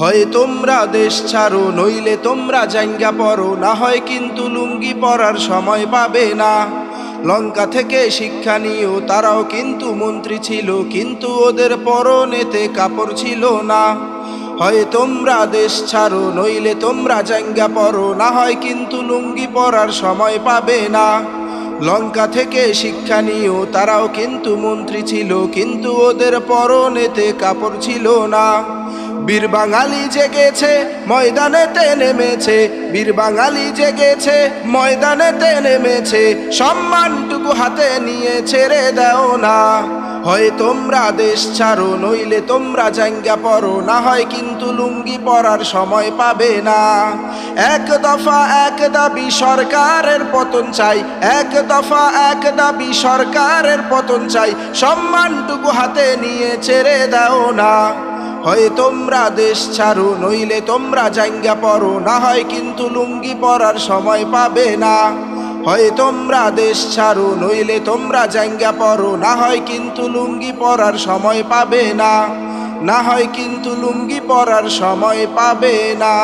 হয় তোমরা দেশ ছাড়ো, নইলে তোমরা জাঙ্গা পড়ো, না হয় কিন্তু লুঙ্গি পরার সময় পাবে না। লঙ্কা থেকে শিক্ষা নিয়েও তারাও কিন্তু মন্ত্রী ছিল, কিন্তু ওদের পরনেতে কাপড় ছিল না। হয় তোমরা দেশ ছাড়ো, নইলে তোমরা জাঙ্গা পড়ো, না হয় কিন্তু লুঙ্গি পরার সময় পাবে না। লঙ্কা থেকে শিক্ষা নিয়েও তারাও কিন্তু মন্ত্রী ছিল, কিন্তু ওদের পরনেতে কাপড় ছিল না। বীর বাঙালি জেগেছে ময়দানেতে নেমেছে। বীর বাঙালি জেগেছে ময়দানেতে নেমেছে। সম্মানটুকু হাতে নিয়ে ছেড়ে দাও না। হয় তোমরা দেশ ছাড়ো, নইলে তোমরা জাঙ্গা পড়ো। না হয় কিন্তু লুঙ্গি পরার সময় পাবে না। এক দফা এক দাবি সরকারের পতন চাই। এক দফা এক দাবি সরকারের পতন চাই। সম্মানটুকু হাতে নিয়ে ছেড়ে দাও না। হয় তোমরা দেশ ছাড়ো, নইলে তোমরা জাঙ্গা পড়ো। না হয় কিন্তু লুঙ্গি পরার সময় পাবে না। হয় তোমরা দেশ ছাড়ো, নইলে তোমরা জাঙ্গা পড়ো। না হয় কিন্তু লুঙ্গি পরার সময় পাবে না। না হয় কিন্তু লুঙ্গি পরার সময় পাবে না।